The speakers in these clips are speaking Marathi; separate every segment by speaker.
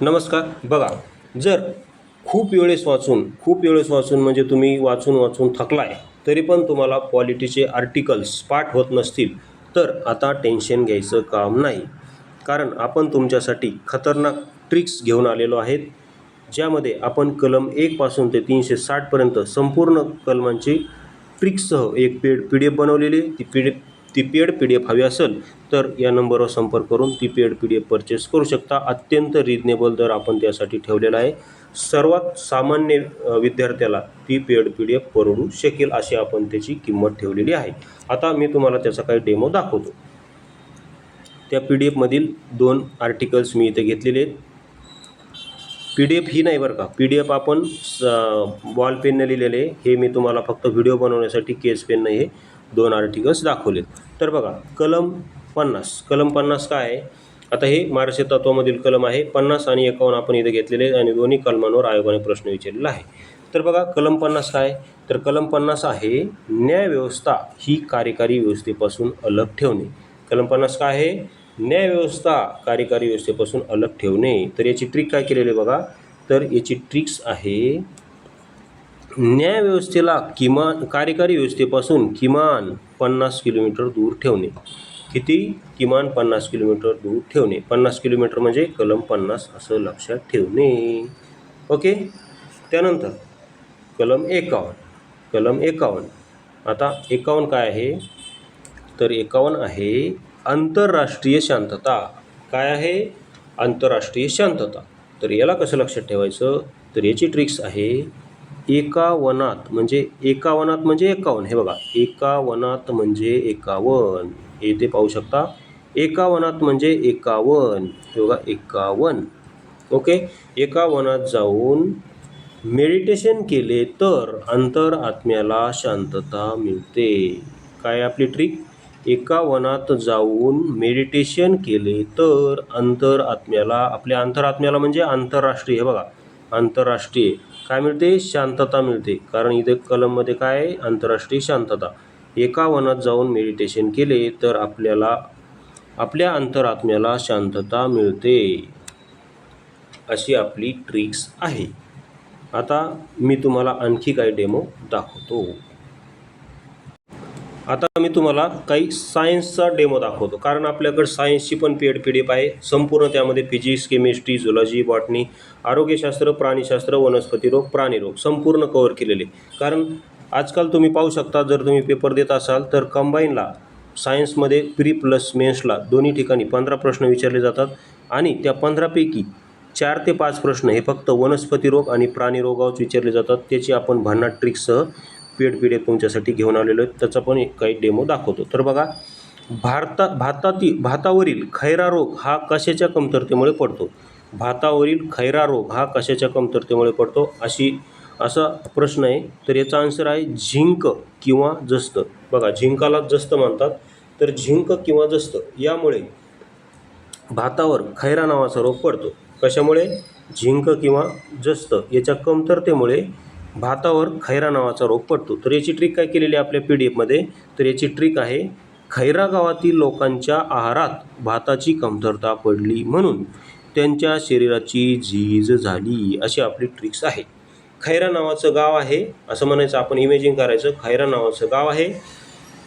Speaker 1: नमस्कार. बघा जर खूप वेळेस वाचून खूप वेळेस वाचून म्हणजे तुम्ही वाचून वाचून थकलाय तरी पण तुम्हाला पॉलिटीचे आर्टिकल्स पाठ होत नसतील तर आता टेन्शन घ्यायचं काम नाही. कारण आपण तुमच्यासाठी खतरनाक ट्रिक्स घेऊन आलेलो आहेत ज्यामध्ये आपण कलम एकपासून ते तीनशे साठपर्यंत संपूर्ण कलमांची ट्रिक्ससह एक पेड पी डी एफ बनवलेली ती पी डी ती पेड पी डी एफ हवी असेल तर या नंबरवर संपर्क करून ती paid P D F purchase करू शकता. अत्यंत रिजनेबल दर आपण त्यासाठी ठेवलेला आहे. सर्वात सामान्य विद्यार्थ्याला ती पेड पी डी एफ परवडू शकेल अशी आपण त्याची किंमत ठेवलेली आहे. आता मी तुम्हाला त्याचा काही डेमो दाखवतो. त्या पी डी एफमधील दोन आर्टिकल्स मी इथे घेतलेले आहेत. पी डी एफ ही नाही बरं का. पी डी एफ आपण बॉल पेनने लिहिलेले हे मी तुम्हाला फक्त व्हिडिओ बनवण्यासाठी केस पेनने हे दोन आर्टिकल्स दाखवलेत. तर बघा कलम पन्नास. कलम पन्नास काय आहे? आता हे महाराष्ट्र तत्वामधील कलम आहे पन्नास आणि एकावन्न आपण इथे घेतलेले आणि दोन्ही कलमांवर आयोगाने प्रश्न विचारलेला आहे. तर बघा कलम पन्नास काय तर कलम पन्नास आहे न्यायव्यवस्था ही कार्यकारी व्यवस्थेपासून अलग ठेवणे. कलम पन्नास काय आहे? न्यायव्यवस्था कार्यकारी व्यवस्थेपासून अलग ठेवणे. तर याची ट्रिक काय केलेली आहे बघा? तर याची ट्रिक्स आहे न्यायव्यवस्थेला किमान कार्यकारी व्यवस्थेपासून किमान पन्नास किलोमीटर दूर ठेवणे. किती? किमान पन्नास किलोमीटर दूर ठेवणे. पन्नास किलोमीटर म्हणजे कलम पन्नास असं लक्षात ठेवणे. ओके? त्यानंतर कलम एकावन्न. कलम एकावन्न. आता एकावन्न काय आहे? तर एकावन्न आहे आंतरराष्ट्रीय शांतता. काय आहे? आंतरराष्ट्रीय शांतता. तर याला कसं लक्षात ठेवायचं? तर याची ट्रिक्स आहे. एका वनात म्हणजे एका वनात म्हणजे एकावन्न. हे बघा एका वनात म्हणजे एकावन्न. हे ते पाहू शकता एका वनात म्हणजे एकावन्न. हे बघा एकावन्न. ओके? एका वनात जाऊन मेडिटेशन केले तर अंतर आत्म्याला शांतता मिळते. काय आपली ट्रिक एका वनात जाऊन मेडिटेशन केले तर अंतर आत्म्याला आपल्या अंतरात्म्याला म्हणजे आंतरराष्ट्रीय. हे बघा आंतरराष्ट्रीय. काय मिळते? शांतता मिळते. कारण इथे कलममध्ये काय आहे? आंतरराष्ट्रीय शांतता. एका वनात जाऊन मेडिटेशन केले तर आपल्याला आपल्या अंतरात्म्याला शांतता मिळते. अशी आपली ट्रिक्स आहे. आता मी तुम्हाला आणखी काही डेमो दाखवतो. आता मी तुम्हाला काही सायन्सचा डेमो दाखवतो. कारण आपल्याकडे सायन्सची पण पेड पी डी एफ आहे. संपूर्ण त्यामध्ये फिजिक्स केमिस्ट्री झुलॉजी बॉटनी आरोग्यशास्त्र प्राणीशास्त्र वनस्पती रोग प्राणीरोग संपूर्ण कवर केलेले. कारण आजकाल तुम्ही पाहू शकता जर तुम्ही पेपर देत असाल तर कंबाईनला सायन्समध्ये प्री प्लस मेन्सला दोन्ही ठिकाणी पंधरा प्रश्न विचारले जातात. आणि त्या पंधरापैकी चार ते पाच प्रश्न हे फक्त वनस्पती रोग आणि प्राणी रोगावर विचारले जातात. त्याची आपण भन्नाट ट्रिकसह पेड पी डी एफ तुमच्यासाठी घेऊन आलेलो आहे त्याचा पण एक काही डेमो दाखवतो. तर बघा भारता भातातील भातावरील खैरा रोग हा कशाच्या कमतरतेमुळे पडतो? भातावरील खैरा रोग हा कशाच्या कमतरतेमुळे पडतो? अशी असा प्रश्न आहे. तर याचा आन्सर आहे झिंक किंवा जस्त. बघा झिंकाला जस्त म्हणतात. तर झिंक किंवा जस्त यामुळे भातावर खैरा नावाचा रोग पडतो. कशामुळे? झिंक किंवा जस्त याच्या कमतरतेमुळे भातावर खैरा नावाचा रोग पडतो. तर याची ट्रिक काय केलेली आहे आपल्या पी डी एफमध्ये तर याची ट्रिक आहे खैरा गावातील लोकांच्या आहारात भाताची कमतरता पडली म्हणून त्यांच्या शरीराची झीज झाली अशी आपली ट्रिक्स आहे. खैरा नावाचं गाव आहे असं म्हणायचं आपण इमेजिंग करायचं खैरा नावाचं गाव आहे.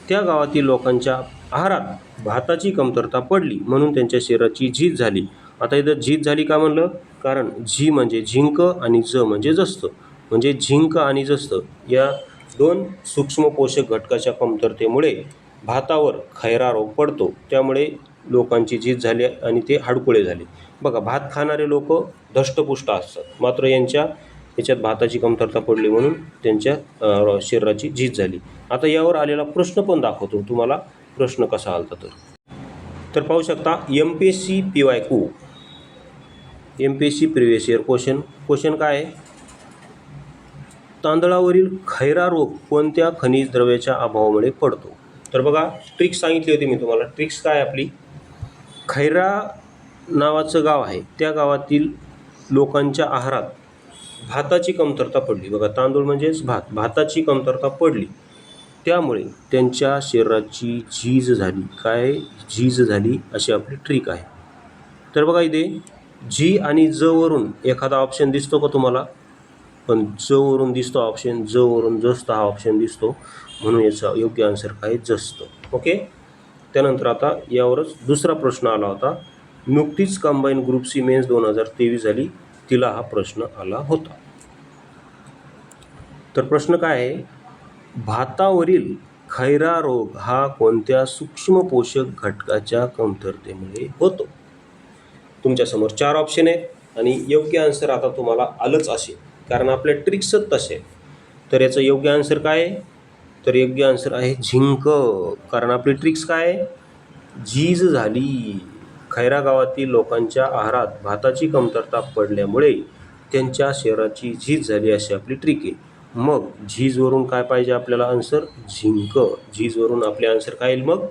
Speaker 1: त्या गावातील लोकांच्या आहारात भाताची कमतरता पडली म्हणून त्यांच्या शरीराची झीज झाली. आता इथं झीज झाली का म्हणलं? कारण झी म्हणजे झिंक आणि ज म्हणजे जस्त. म्हणजे झिंक आणि जस्त या दोन सूक्ष्म पोषक घटकाच्या कमतरतेमुळे भातावर खैरा रोग पडतो. त्यामुळे लोकांची झीज झाली आणि ते हाडकुळे झाले. बघा भात खाणारे लोक धष्टपुष्ट असतात. मात्र यांच्या याच्यात भाताची कमतरता पडली म्हणून त्यांच्या शरीराची झीज झाली. आता यावर आलेला प्रश्न पण दाखवतो. तुम्हाला प्रश्न कसा आला तर. तर पाहू शकता M P S C P Y Q M P S C previous year question question काय आहे? तांदळावरील खैरा रोग कोणत्या खनिज द्रव्याच्या अभावामुळे पडतो? तर बघा ट्रिक्स सांगितली होती मी तुम्हाला. ट्रिक्स काय आपली? खैरा नावाचं गाव आहे. त्या गावातील लोकांच्या आहारात भाताची कमतरता पडली. बघा तांदूळ म्हणजेच भात. भाताची कमतरता पडली. त्यामुळे त्यांच्या शरीराची झीज झाली. काय झीज झाली? अशी आपली ट्रिक आहे. तर बघा इथे जी आणि ज वरून एखादा ऑप्शन दिसतो का तुम्हाला? पण जवरून दिसतो ऑप्शन जवरून जस्त हा ऑप्शन दिसतो. म्हणून याचा योग्य आन्सर काय? जस्त. ओके त्यानंतर आता यावरच दुसरा प्रश्न आला होता. नुकतीच कंबाईन ग्रुप सी मेन्स दोन हजार तेवीस झाली. तिला हा प्रश्न आला होता. तर प्रश्न काय आहे? भातावरील खैरा रोग हा कोणत्या सूक्ष्म पोषक घटकाच्या कमतरतेमुळे होतो? तुमच्यासमोर चार ऑप्शन आहेत आणि योग्य आन्सर आता तुम्हाला आलंच असेल. कारण आपल्या ट्रिक्सच तसे. तर याचं योग्य आन्सर काय आहे? तर योग्य आन्सर आहे झिंक. कारण आपली ट्रिक्स काय आहे? झीज झाली. खैरा गावातील लोकांच्या आहारात भाताची कमतरता पडल्यामुळे त्यांच्या शहराची झीज झाली अशी आपली ट्रिक आहे. मग झीजवरून काय पाहिजे आपल्याला आन्सर झिंक. झीजवरून आपले आन्सर काय येईल मग?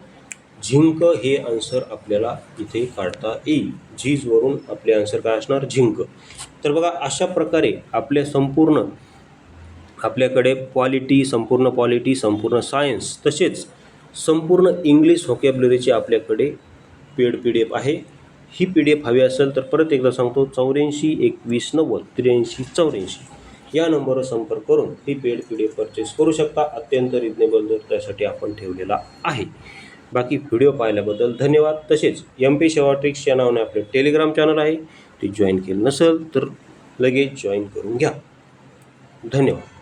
Speaker 1: झिंक हे आन्सर आपल्याला इथे काढता येईल. झीजवरून आपले आन्सर काय असणार? झिंक. तर बघा अशा प्रकारे आपल्या संपूर्ण आपल्याकडे क्वालिटी संपूर्ण क्वालिटी संपूर्ण सायन्स तसेच संपूर्ण इंग्लिश व्होकॅब्लरीची आपल्याकडे पेड पी डी एफ आहे. ही पी डी एफ हवी असेल तर परत एकदा सांगतो चौऱ्याऐंशी एकवीस नव्वद त्र्याऐंशी चौऱ्याऐंशी. या नंबरवर संपर्क करून ही paid P D F purchase करू शकता. अत्यंत रिजनेबल दर त्यासाठी आपण ठेवलेला आहे. बाकी व्हिडिओ पाहिल्याबद्दल धन्यवाद. तसेच एम पी शेवाट्रिक्स या नावाने आपले टेलिग्राम चॅनल आहे. ते जॉईन केलं नसेल तर लगेच जॉईन करून घ्या. धन्यवाद.